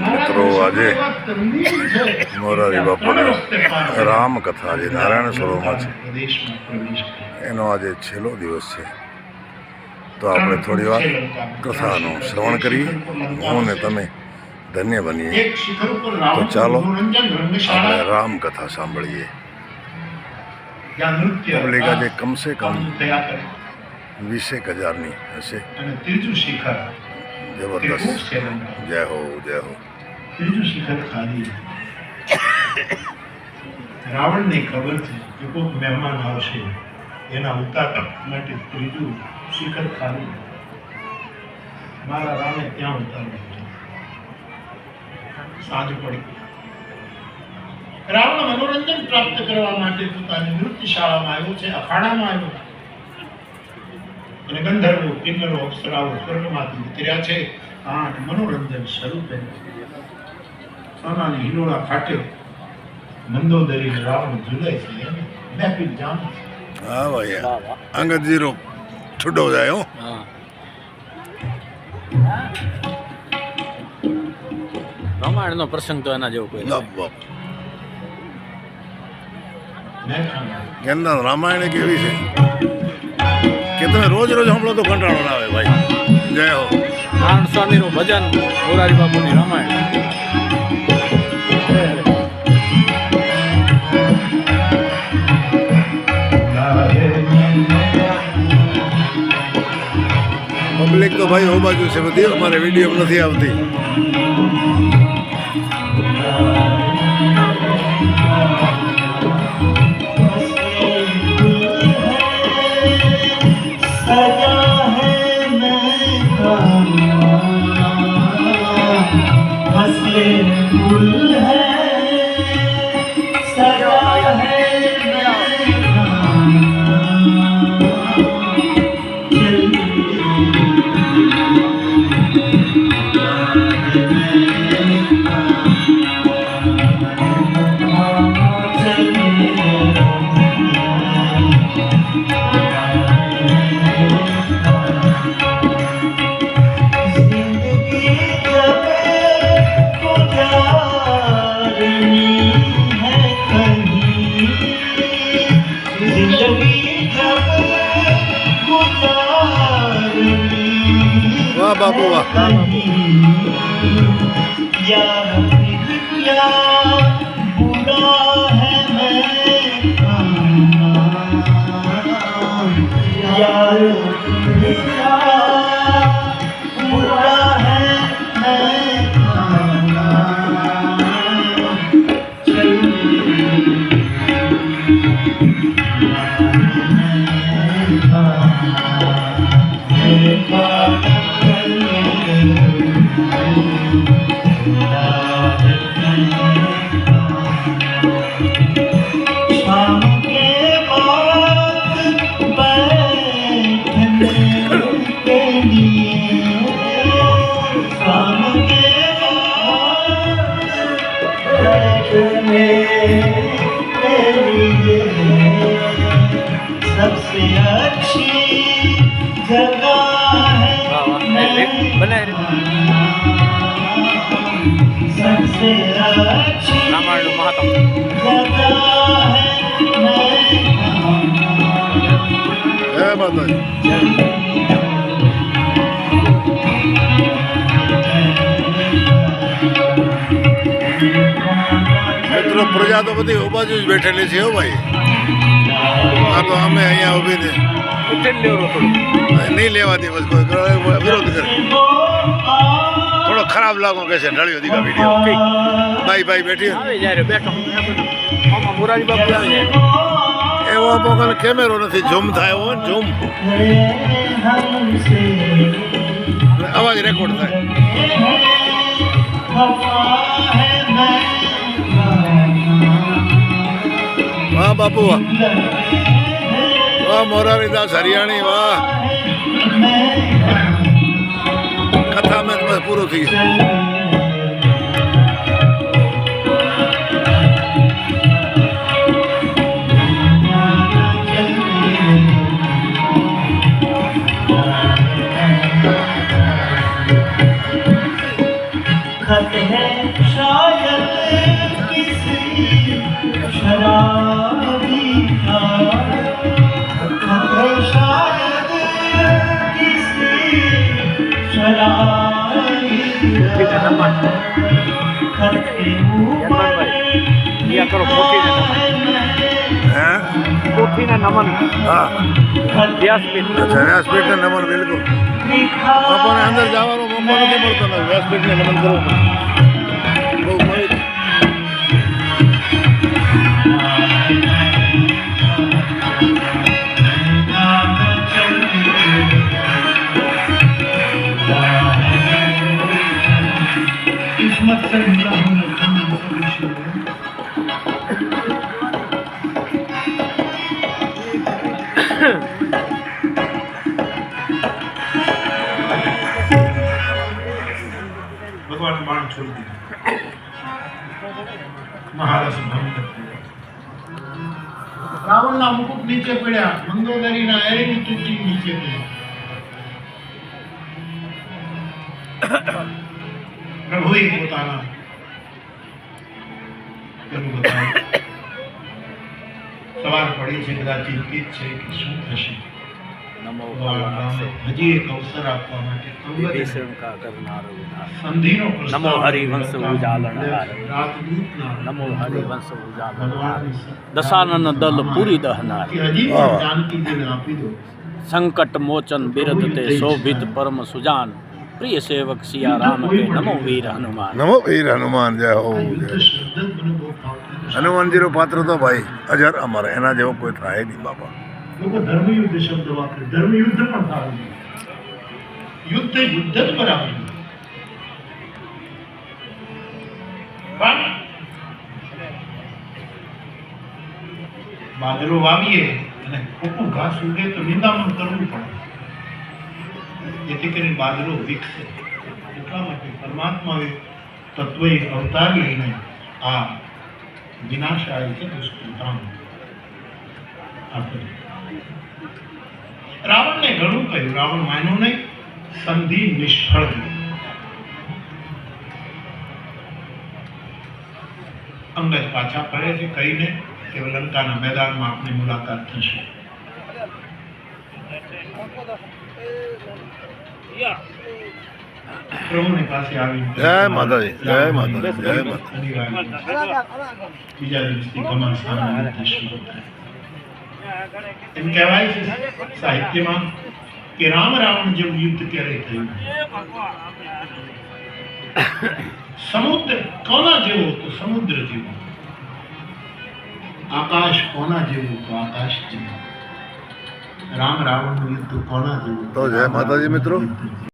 મિત્રો, આજે મોરારી બાપુની રામકથા જે નારાયણ સરોવરમાં છે, એનો આજે છેલ્લો દિવસ છે. તો આપણે થોડી વાર કથાનું શ્રવણ કરીએ. હું ને તમે ધન્ય બનીએ. તો ચાલો, આપણે રામકથા સાંભળીએ. પબ્લિક આજે કમસે કમ વીસેક હજારની હશે. ત્રીજું શિખર જબરદસ્ત. જય હો જય હો. ત્રીજું શિખર ખાલી. રાવણને ખબર છે કે કોઈક મહેમાન આવશે. એના ઉતાર માટે ત્રીજું શિખર ખાલી. મારા રામે ત્યાં ઉતાર્યું સાંજ પડી. રાવણ મનોરંજન પ્રાપ્ત કરવા માટે પોતાની નૃત્ય શાળામાં આવ્યો છે, અખાડામાં આવ્યો છે. અને ગંધર્વો કિન્નરો અપ્સરાઓ સ્વર્ગમાંથી ઉતર્યા છે. આઠ મનોરંજન સ્વરૂપે. સોનાની હિલોળા ફાટે મંદોદરી રાવણ ઝૂલે છે. મહેફિલ જામે હા ભાઈ અંગત જીરો છૂટો જાય હો. રામાયણનો પ્રસંગ તો એના જેવો કોઈ રામાયણ કેવી છે. તમે રોજ રોજ સાંભળો તો કંટાળો ના આવે ભાઈ. જય હો. નારાયણ સ્વામીનું ભજન મોરારી બાપુની રામાયણ. પબ્લિક તો ભાઈ ઓ બાજુ છે બધી અમારે વીડિયો નથી આવતી. सजा વાહ બાપુ વાહ માતાજી મિત્રો પ્રજા તો બધી બાજુ જ બેઠેલી છે હો ભાઈ. આ તો અમે અહીંયા ઊભી છે. નહીં લેવા બસ કોઈ વિરોધ કરે. થોડો ખરાબ લાગો કે છે નળિયો દીકા વીડિયો ભાઈ ભાઈ બેઠો મોરારી બાપુ એવો મોકલ કેમેરો નથી ઝૂમ થાય ને ઝૂમ અવાજ રેકોર્ડ થાય. વાહ બાપુ, વાહ. વાહ મોરારીદાસ હરિયાણી, વાહ. કથા મેં પૂરું થઈ ગયું. કરો પોથીને નમન. હે? પોથીને નમન. હા. વ્યાસપીઠ. અચ્છા વ્યાસપીઠને નમન બિલકુલ. આપણને અંદર જવાનો મોકો નથી મળતો ને વ્યાસપીઠને નમન કરવું. બહુ મળી કિસ્મત ભગવાન બાણ છોડી દીધું. રાવણના મુકુટ નીચે પડ્યા. મંદોદરીના એરીની તૂટી નીચે પડ્યા. પ્રભુએ સવાર પડી છે બધા ચિંતિત છે કે શું થશે? હજી એક અવસર આપવા માટે સંધિનો નમો હરિવંશ કરતા નમો હરિવંશ ઉજાગર દશાનન દલ પૂરી દહનાર. કે હજી વાહ. પણ જાનકીજીને આપી દો. સંકટ મોચન બિરદ તે શોભિત પરમ સુજાન. પ્રિય સેવક સિયા રામ કે નમો વીર હનુમાન. નમો વીર હનુમાન જય હો જય. હનુમાનજીનો પાત્ર તો ભાઈ અજર અમર એના જેવો કોઈ થાય નહીં બાપા. લોકો ધર્મયુદ્ધ શબ્દ વાપરે ધર્મયુદ્ધ પણ થવું યુદ્ધ યુદ્ધ જ બરાબર પણ બાજરો વાવીએ અને ખોટું ઘાસ ઉગે તો નિંદામણ કરવું પડે. જેથી કરીને બાજરો વિકસે. એટલા માટે પરમાત્માએ તત્વએ અવતાર લઈને આ વિનાશાય છે દુષ્કૃતામ રાવણને ઘણું કહ્યું. રાવણ માન્યો નહીં. સંધિ નિષ્ફળ ગઈ અંગદ પાછા ફરે છે કહીને કે લંકાના મેદાનમાં આપની મુલાકાત થશે. આવી જય માતાજી જય માતાજી જય માતાજી. બીજા દિવસથી ઘમાસાનના યુદ્ધ શરૂ થાય એમ કહેવાય છે સાહિત્યમાં કે રામ રાવણ જેવું યુદ્ધ ક્યારે થયું? સમુદ્ર કોના જેવો તો સમુદ્ર જેવો. આકાશ કોના જેવું તો આકાશ જેવું. રામ રાવણનું યુદ્ધ કોના જેવું તો જય માતાજી મિત્રો.